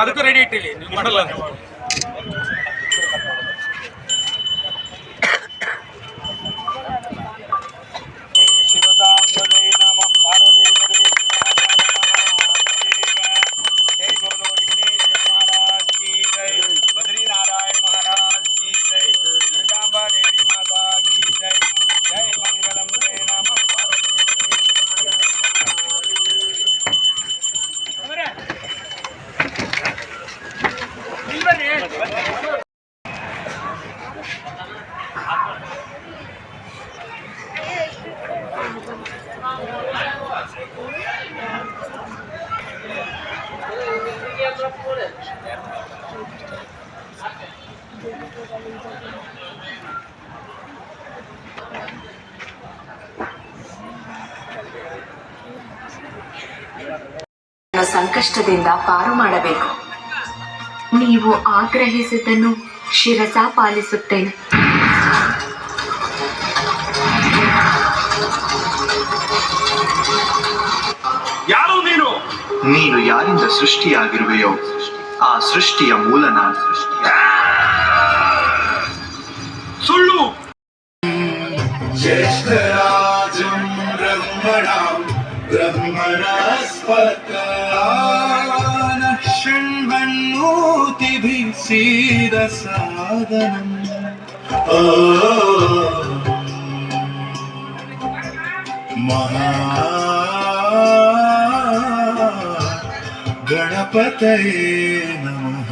അതൊക്കെ റെഡി ആയിട്ടില്ലേ? ಸಂಕಷ್ಟದಿಂದ ಪಾರು ಮಾಡಬೇಕು. ನೀವು ಆಗ್ರಹಿಸಿದ್ದನ್ನು ಶಿರಸ ಪಾಲಿಸುತ್ತೇನೆ. ಯಾರು ನೀನು? ನೀನು ಯಾರಿಂದ ಸೃಷ್ಟಿಯಾಗಿರುವೆಯೋ ಆ ಸೃಷ್ಟಿಯ ಮೂಲನ ನಾನು. ಸುಳ್ಳು. ಜ್ಯೇಷ್ಠರಾಜಂ ಬ್ರಹ್ಮಣ शृण्वन्नोतिभिः सीदसादनम् ओ महा गणपतये नमः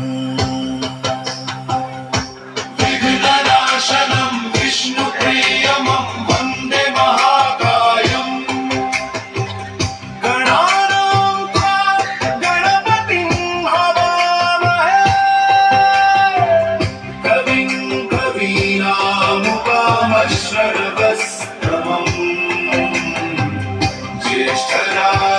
Sarvastravam Jeshtarama